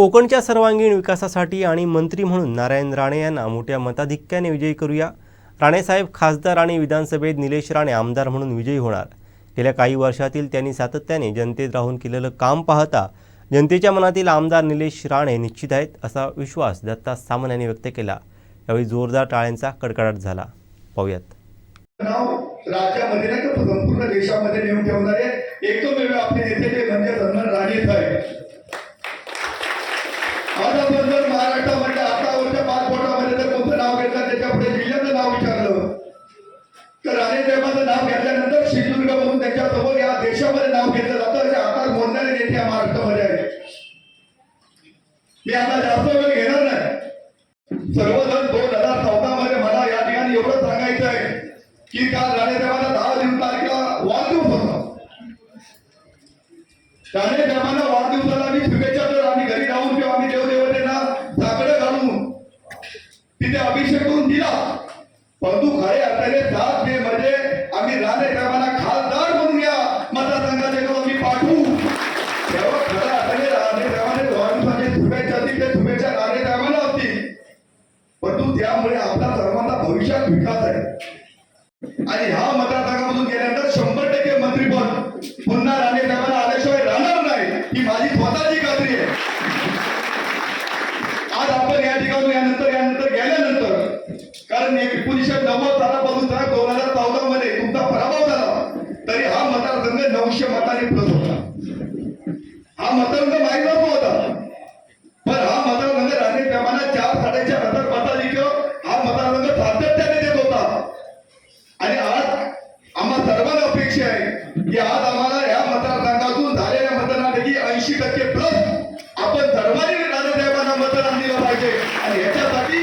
कोकणच्या सर्वांगीण विकासासाठी आणि मंत्री म्हणून नारायण राणे यांना मोठ्या मताधिक्याने विजयी करूया. राणेसाहेब खासदार आणि विधानसभेत निलेश राणे आमदार म्हणून विजयी होणार. गेल्या काही वर्षातील त्यांनी सातत्याने जनतेत राहून केलेलं काम पाहता जनतेच्या मनातील आमदार निलेश राणे निश्चित आहेत असा विश्वास दत्ता सामंत यांनी व्यक्त केला. यावेळी जोरदार टाळ्यांचा कडकडाट झाला. पाहूयात. राज्यामध्ये नाही तर संपूर्ण देशामध्ये नेऊन ठेवणारे एकमेव आपले नेते ते म्हणजे रमण राणे साहेब मी आता जास्त वेळ घेणार नाही. सर्वजण दोन हजार चौदा मध्ये मला या ठिकाणी एवढं सांगायचं आहे की काल राणेसाहेबांना दहा दिवस तारखेला वाढदिवस होता. राणेसाहेबांना वाढदिवसाला आम्ही शुभेच्छा तर आम्ही घरी राहून किंवा आम्ही देवदेवतेला साकडं घालून तिथे अभिषेक करून दिला. परंतु खरे अर्थाने सात मे मध्ये आम्ही राणेसाहेबांना आणि ह्या मतदारसंघामधून गेल्यानंतर शंभर टक्के मंत्रीपद पुन्हा राणे साहेबांना आल्याशिवाय राहणार नाही. ही माझी स्वतःची खात्री आहे. आज आपण या ठिकाणी यानंतर यानंतर गेल्यानंतर कारण एकोणीसशे नव्वद सालापासून तर दोन हजार चौदा मध्ये तुमचा पराभव झाला. तरी हा मतदारसंघ नऊशे मताने प्लस होता. हा मतदारसंघ ऐंशी टक्के प्लस आपण सर्वांनी राणेसाहेबांना मतदान दिलं पाहिजे. आणि याच्यासाठी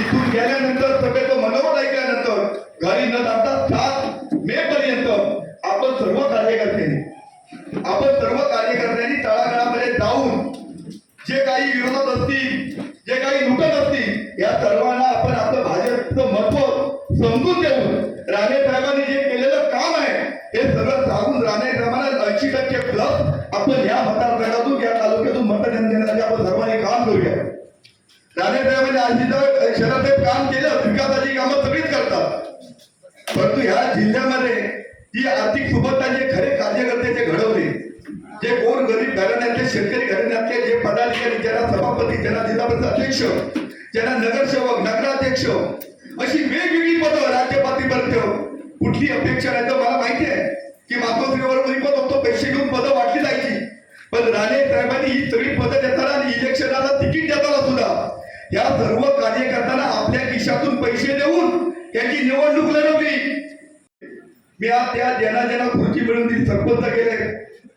इथून गेल्यानंतर सगळ्याचं मनोगत ऐकल्यानंतर घरी न जाता सात मे पर्यंत आपण सर्व कार्यकर्त्यांनी आपण सर्व कार्यकर्त्यांनी तळागाळामध्ये जाऊन जे काही विरोधात असतील जे काही लुटत असतील या सर्वांना आपण आपलं भाजपचं महत्त्व समजून देऊन राणे साहेबांनी जे काम आहे. हे सगळं सांगून राणे प्रमाणात ऐंशी टक्के प्लस आपण या मतदारसंघातून या तालुक्यातून मतदान देण्यासाठी आपण सर्वांनी काम करूया. राणे साहेबांनी आज शहरात काम केलं विकासाची कामं सगळीच करतात. परंतु ह्या जिल्ह्यामध्ये ही आर्थिक सुबत्ता जे खरे कार्यकर्ते जे घडवले जे कोण गरीब घराण्यातले शेतकरी घराण्यातले जे पदाधिकारी ज्यांना सभापती ज्यांना जिल्हा परिषद अध्यक्ष ज्यांना नगरसेवक नगराध्यक्ष अशी वेगवेगळी पदं राज्य पातळीपर्यंत कुठली अपेक्षा नाही. तर मला माहिती आहे की मातोश्रीवर मी पण होतो पैसे घेऊन पदं वाटली जायची. पण राणे साहेबांनी ही सगळी पदं देताना आणि इलेक्शनाला तिकीट देताना सुद्धा या सर्व कार्यकर्त्यांना आपल्या खिशातून पैसे देऊन त्यांची निवडणूक लढवली. मी आज त्या ज्यांना ज्यांना खुर्ची मिळून ती सरपंच गेले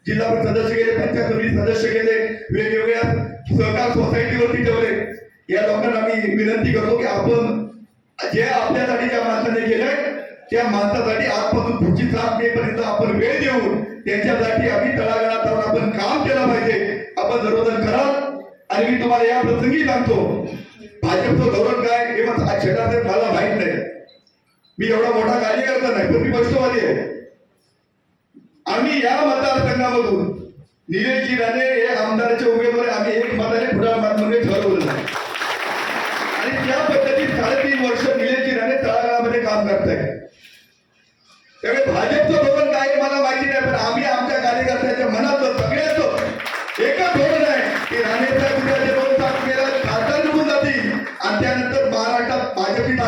जिल्हा सदस्य गेले पंचायत समिती सदस्य गेले वेगवेगळ्या सहकार सोसायटीवरती ठेवले. या लोकांना मी विनंती करतो की आपण जे आपल्यासाठी ज्या माणसाने केलंय त्या माणसासाठी आजपासून पुढची साथ मे आपण वेळ देऊन त्यांच्यासाठी आम्ही तळागाळात जाऊन आपण काम केलं पाहिजे. आपण सर्वजण कराल. आणि मी तुम्हाला या प्रसंगी सांगतो भाजपचं धोरण काय हे मग क्षेत्रात मला माहीत नाही. मी एवढा मोठा कार्यकर्ता नाही पण मी पक्षवादी आहे. आम्ही या मतदारसंघामधून निलेशजी राणे हे आमदाराचे उमेदवार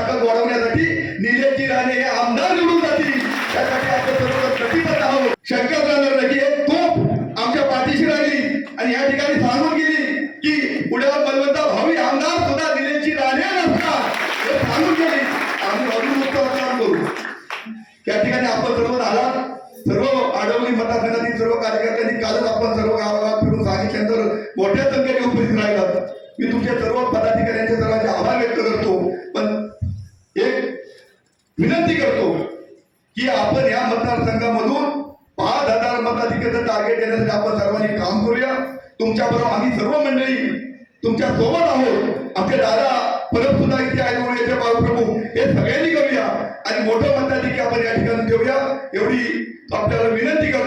ताकद वाढवण्यासाठी निलेशजी राणे हे आमदार निवडून जातील. त्यासाठी आपण सर्व कटिबद्ध आहोत. शंकर राहणार एक तोप आमच्या पाठीशी राहिली आणि या ठिकाणी सांगून गेली की पुढे बलवंता भावी आमदार सुद्धा निलेशजी राणे नसता हे सांगून गेली. आम्ही अजून उत्सवात काम करू. त्या ठिकाणी आपण सर्व आलात. सर्व आडवली मतदारसंघातील सर्व कार्यकर्त्यांनी कालच आपण सर्व गावागावात फिरून सांगितल्यानंतर मोठ्या संख्येने उपस्थित राहिलात. मी तुमच्या सर्व पदाधिकाऱ्यांचे सर्वांचे आभार व्यक्त करतो. पण विनंती करतो की आपण या मतदारसंघामधून पाच हजार मताधिक्याचं टार्गेट देण्यासाठी आपण सर्वांनी काम करूया. तुमच्या बरोबर आम्ही सर्व मंडळी तुमच्यासोबत आहोत. आपले दादा परत सुद्धा इथे आहेत.